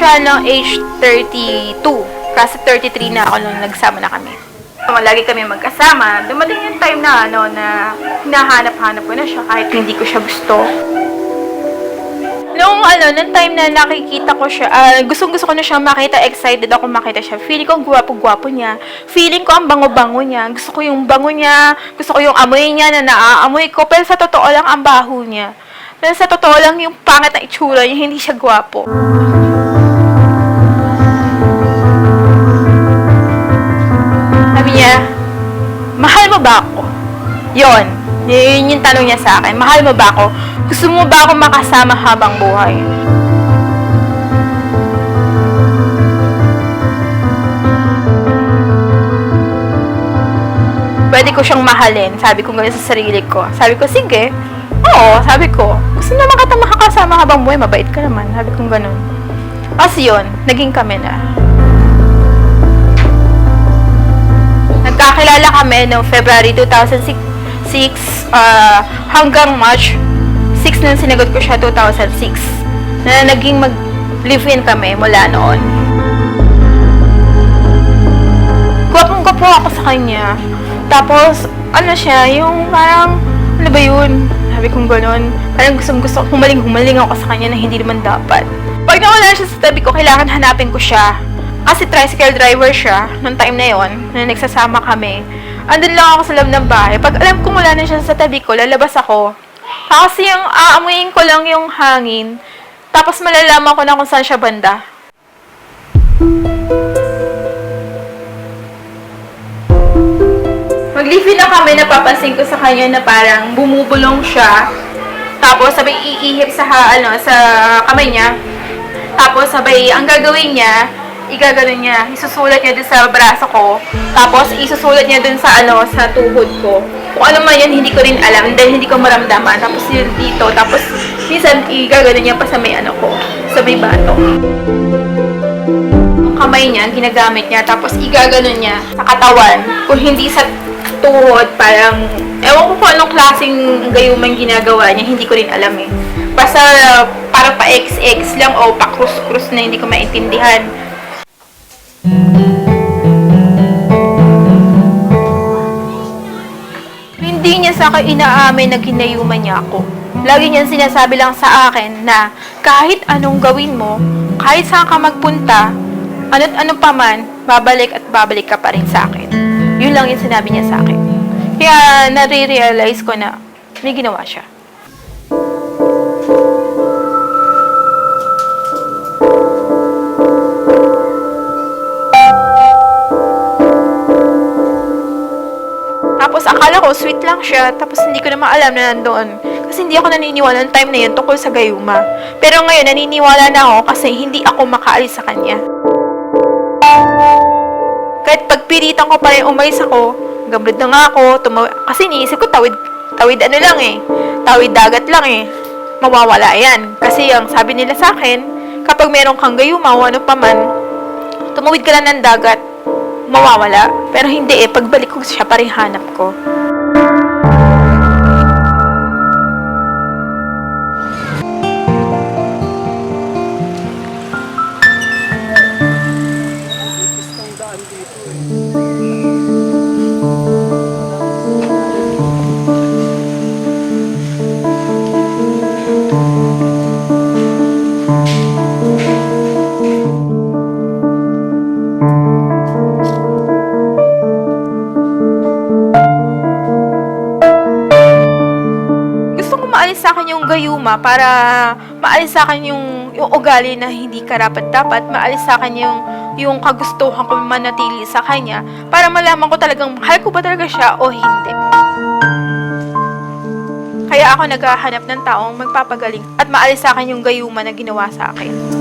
simula ng age 32. Kasi 33 na ako nung nagsama na kami. Lagi kami magkasama. Dumating yung time na ano na hinahanap-hanap ko na siya kahit hindi ko siya gusto. Nung ano, nung time na nakikita ko siya, ah, gustong gusto ko na siya makita, excited ako makita siya. Feeling ko ang gwapo-gwapo niya. Feeling ko ang bango-bango niya. Gusto ko yung bango niya, gusto ko yung amoy niya na naaamoy ko. Pero sa totoo lang, ang baho niya. Pero sa totoo lang, yung pangit na itsura niya, hindi siya gwapo. Ba ako? Yon. Yun yung tanong niya sa akin. Mahal mo ba ako? Gusto mo ba ako makasama habang buhay? Pwede ko siyang mahalin. Sabi ko gano'n sa sarili ko. Sabi ko, sige. Oo, sabi ko. Gusto naman kita makakasama habang buhay. Mabait ka naman. Sabi ko gano'n. Kasi yun, naging kami na. Kami noong February 2006 ah, hanggang March 6 nang sinagot ko siya 2006 na naging mag live-in kami mula noon. Gwapong gwapo ako sa kanya. Tapos, ano siya, yung parang, ano ba yun? Sabi kong gano'n. Parang gustong gusto, humaling-humaling ako sa kanya na hindi naman dapat. Pag nawala siya sa tabi ko, kailangan hanapin ko siya. Kasi tricycle driver siya, nung time na yon na nagsasama kami. Andun lang ako sa loob ng bahay. Pag alam kong wala na siya sa tabi ko, lalabas ako. Kasi yung aamuin ko lang yung hangin. Tapos malalaman ko na kung saan siya banda. Mag-live na kami, napapansin ko sa kanya na parang bumubulong siya. Tapos sabay iihip sa ha- ano sa kamay niya. Tapos sabay ang gagawin niya, igagano niya, isusulat niya dun sa braso ko. Tapos isusulat niya dun sa ano sa tuhod ko. Kung ano man yun, hindi ko rin alam dahil hindi ko maramdaman. Tapos yun dito, tapos minsan igagano niya pa sa may ano ko, sa may bato. Yung kamay niya, ginagamit niya, tapos igagano niya sa katawan. Kung hindi sa tuhod, parang, ewan ko kung anong klaseng gayumang ginagawa niya, hindi ko rin alam eh. Basta parang pa XX lang o pa krus-krus na hindi ko maintindihan. Hindi niya sa akin inaamin na ginayuman niya ako. Lagi niya sinasabi lang sa akin na kahit anong gawin mo, kahit saan ka magpunta, ano't ano pa man, babalik at babalik ka pa rin sa akin. Yun lang yung sinabi niya sa akin. Kaya nare-realize ko na may ginawa siya. Sweet lang siya, tapos hindi ko naman alam na nandoon. Kasi hindi ako naniniwala ng time na yun tungkol sa gayuma. Pero ngayon, naniniwala na ako kasi hindi ako makaalis sa kanya. Kahit pagpiritan ko pa rin umalis ako, gabrod na nga ako, tumaw- kasi iniisip ko tawid, tawid ano lang eh, tawid dagat lang eh, mawawala yan. Kasi ang sabi nila sa akin, kapag meron kang gayuma o ano pa man, tumawid ka lang ng dagat, mawawala. Pero hindi eh, pagbalik ko siya, parang hanap ko. Maalis sa akin yung gayuma para maalis sa akin yung, yung ugali na hindi karapat dapat, maalis sa akin yung yung kagustuhan ko manatili sa kanya para malaman ko talagang mahal ko ba talaga siya o hindi. Kaya ako naghahanap ng taong magpapagaling at maalis sa akin yung gayuma na ginawa sa akin.